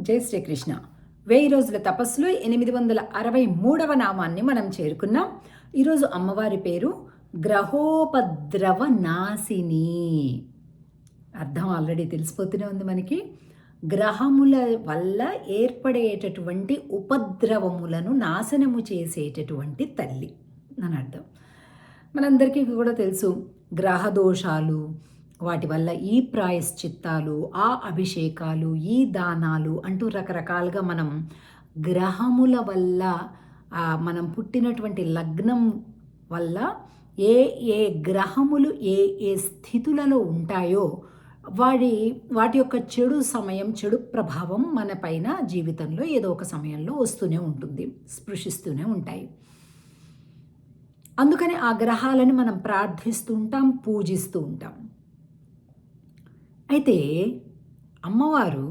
జై శ్రీకృష్ణ. వెయ్యి రోజుల తపస్సులో ఎనిమిది వందల అరవై మూడవ నామాన్ని మనం చేరుకున్నాం. ఈరోజు అమ్మవారి పేరు గ్రహోపద్రవ నాశిని అర్థం ఆల్రెడీ తెలిసిపోతూనే ఉంది మనకి. గ్రహముల వల్ల ఏర్పడేటటువంటి ఉపద్రవములను నాశనము చేసేటటువంటి తల్లి అని అర్థం. మనందరికీ కూడా తెలుసు గ్రహ దోషాలు వాటి వల్ల ఈ ప్రాయశ్చిత్తాలు ఆ అభిషేకాలు ఈ దానాలు అంటూ రకరకాలుగా మనం గ్రహముల వల్ల మనం పుట్టినటువంటి లగ్నం వల్ల ఏ ఏ గ్రహములు ఏ ఏ స్థితులలో ఉంటాయో వాడి వాటి యొక్క చెడు సమయం చెడు ప్రభావం మన పైన జీవితంలో ఏదో ఒక సమయంలో వస్తూనే ఉంటుంది స్పృశిస్తూనే ఉంటాయి. అందుకని ఆ గ్రహాలని మనం ప్రార్థిస్తూ ఉంటాం పూజిస్తూ ఉంటాం. అయితే అమ్మవారు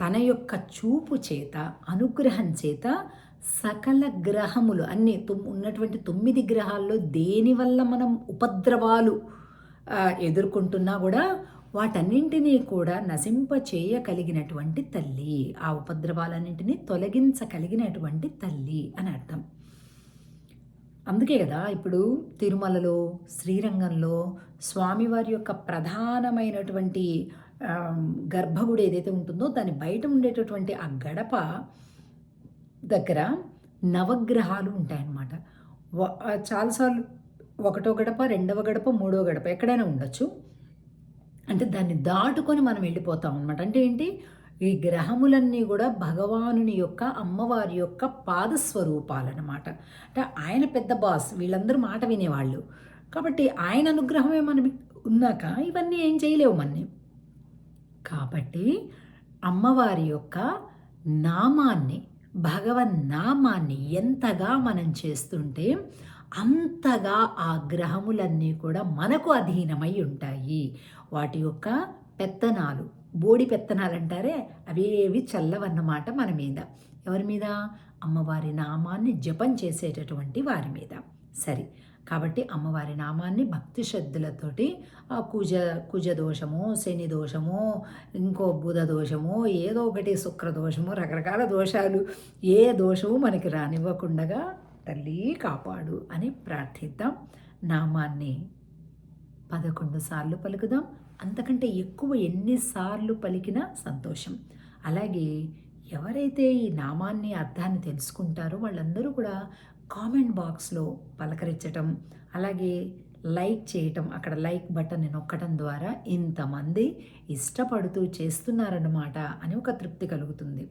తన యొక్క చూపు చేత అనుగ్రహం చేత సకల గ్రహములు అన్ని ఉన్నటువంటి తొమ్మిది గ్రహాల్లో దేనివల్ల మనం ఉపద్రవాలు ఎదుర్కొంటున్నా కూడా వాటన్నింటినీ కూడా నశింప చేయగలిగినటువంటి తల్లి. ఆ ఉపద్రవాలన్నింటినీ తొలగించగలిగినటువంటి తల్లి అని అర్థం. అందుకే కదా ఇప్పుడు తిరుమలలో శ్రీరంగంలో స్వామివారి యొక్క ప్రధానమైనటువంటి గర్భగుడి ఏదైతే ఉంటుందో దాని బయట ఉండేటటువంటి ఆ గడప దగ్గర నవగ్రహాలు ఉంటాయన్నమాట. చాలాసార్లు ఒకటో గడప రెండవ గడప మూడో గడప ఎక్కడైనా ఉండొచ్చు. అంటే దాన్ని దాటుకొని మనం వెళ్ళిపోతాం అనమాట అంటే ఏంటి? ఈ గ్రహములన్నీ కూడా భగవానుని యొక్క అమ్మవారి యొక్క పాదస్వరూపాలన్నమాట. అంటే ఆయన పెద్ద బాస్ వీళ్ళందరూ మాట వినేవాళ్ళు. కాబట్టి ఆయన అనుగ్రహమే మనం ఉన్నాక ఇవన్నీ ఏం చేయలేవు మన్ని. కాబట్టి అమ్మవారి యొక్క నామాన్ని భగవన్ నామాన్ని ఎంతగా మనం చేస్తుంటే అంతగా ఆ గ్రహములన్నీ కూడా మనకు అధీనమై ఉంటాయి. వాటి యొక్క పెత్తనాలు బోడి పెత్తనాలు అంటారే అవేవి చల్లవన్నమాట మన మీద. ఎవరి మీద? అమ్మవారి నామాన్ని జపం చేసేటటువంటి వారి మీద. సరే. కాబట్టి అమ్మవారి నామాన్ని భక్తి శ్రద్ధలతోటి ఆ కుజ కుజ దోషము శని దోషము ఇంకో బుధ దోషము ఏదో ఒకటి శుక్ర దోషము రకరకాల దోషాలు ఏ దోషము మనకి రానివ్వకుండా తల్లి కాపాడు అని ప్రార్థిద్దాం. నామాన్ని పదకొండు సార్లు పలుకుదాం. అంతకంటే ఎక్కువ ఎన్నిసార్లు పలికిన సంతోషం. అలాగే ఎవరైతే ఈ నామాన్ని అర్థాన్ని తెలుసుకుంటారో వాళ్ళందరూ కూడా కామెంట్ బాక్స్లో పలకరించటం అలాగే లైక్ చేయటం అక్కడ లైక్ బటన్ నొక్కడం ద్వారా ఇంతమంది ఇష్టపడుతూ చేస్తున్నారన్నమాట అని ఒక తృప్తి కలుగుతుంది.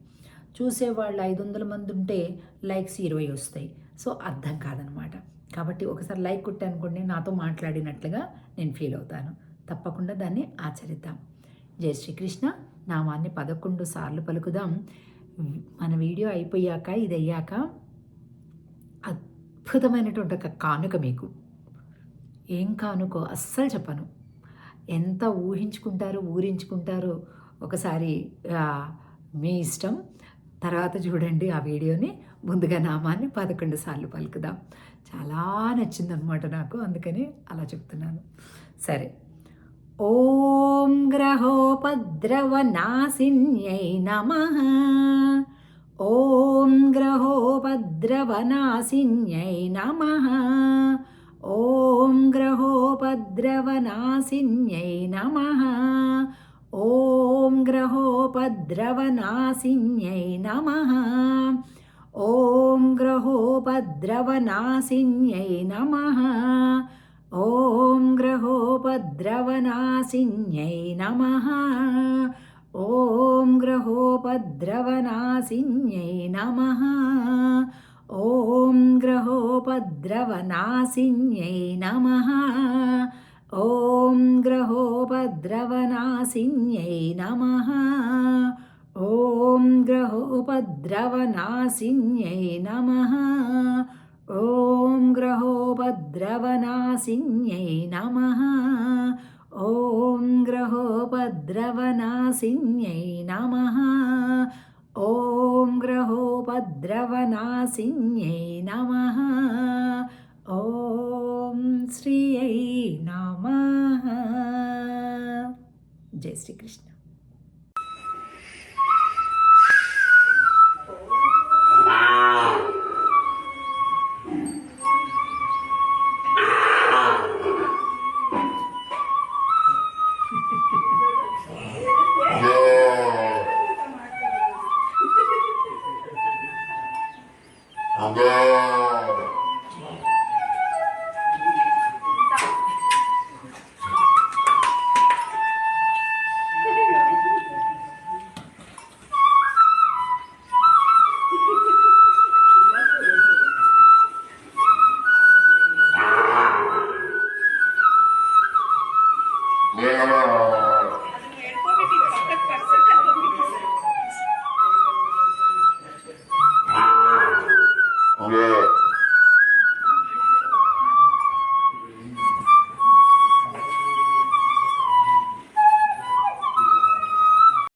చూసేవాళ్ళు ఐదు వందల మంది ఉంటే లైక్స్ ఇరవై వస్తాయి. సో అర్థం కాదనమాట కాబట్టి ఒకసారి లైక్ కొట్టానుకోండి నాతో మాట్లాడినట్లుగా నేను ఫీల్ అవుతాను. తప్పకుండా దాన్ని ఆచరిద్దాం. జై శ్రీకృష్ణ. నామాన్ని పదకొండు సార్లు పలుకుదాం. మన వీడియో అయిపోయాక ఇది అయ్యాక అద్భుతమైనటువంటి ఒక కానుక మీకు. ఏం కానుకో? అస్సలు చెప్పను. ఎంత ఊహించుకుంటారో ఊరించుకుంటారో ఒకసారి మీ ఇష్టం. తర్వాత చూడండి ఆ వీడియోని. ముందుగా నామాన్ని పదకొండు సార్లు పలుకుదాం. చాలా నచ్చిందనమాట నాకు అందుకని అలా చెప్తున్నాను. సరే. ॐ ग्रहोपद्रवनाशिन्यै नमः। ॐ ग्रहोपद्रवनाशिन्यै नमः। ॐ ग्रहोपद्रवनाशिन्यै नमः। ॐ ग्रहोपद्रवनाशिन्यै नमः। ॐ ग्रहोपद्रवनाशिन्यै नमः। గ్రహోపద్రవనాశిన్యై నమ ఓం గ్రహోపద్రవనాశిన్యై నమ ఓం గ్రహోపద్రవనాశిన్యై నమ ॐ ग्रहोपद्रवनाशिन्यै नमः। ॐ ग्रहोपद्रवनाशिन्यै नमः। ॐ ग्रहोपद्रवनाशिन्यै नमः। ॐ ग्रहोपद्रवनाशिन्यै नमः। ॐ ग्रहोपद्रवनाशिन्यै नमः। ॐ श्रियै नमः। जय श्रीकृष्ण।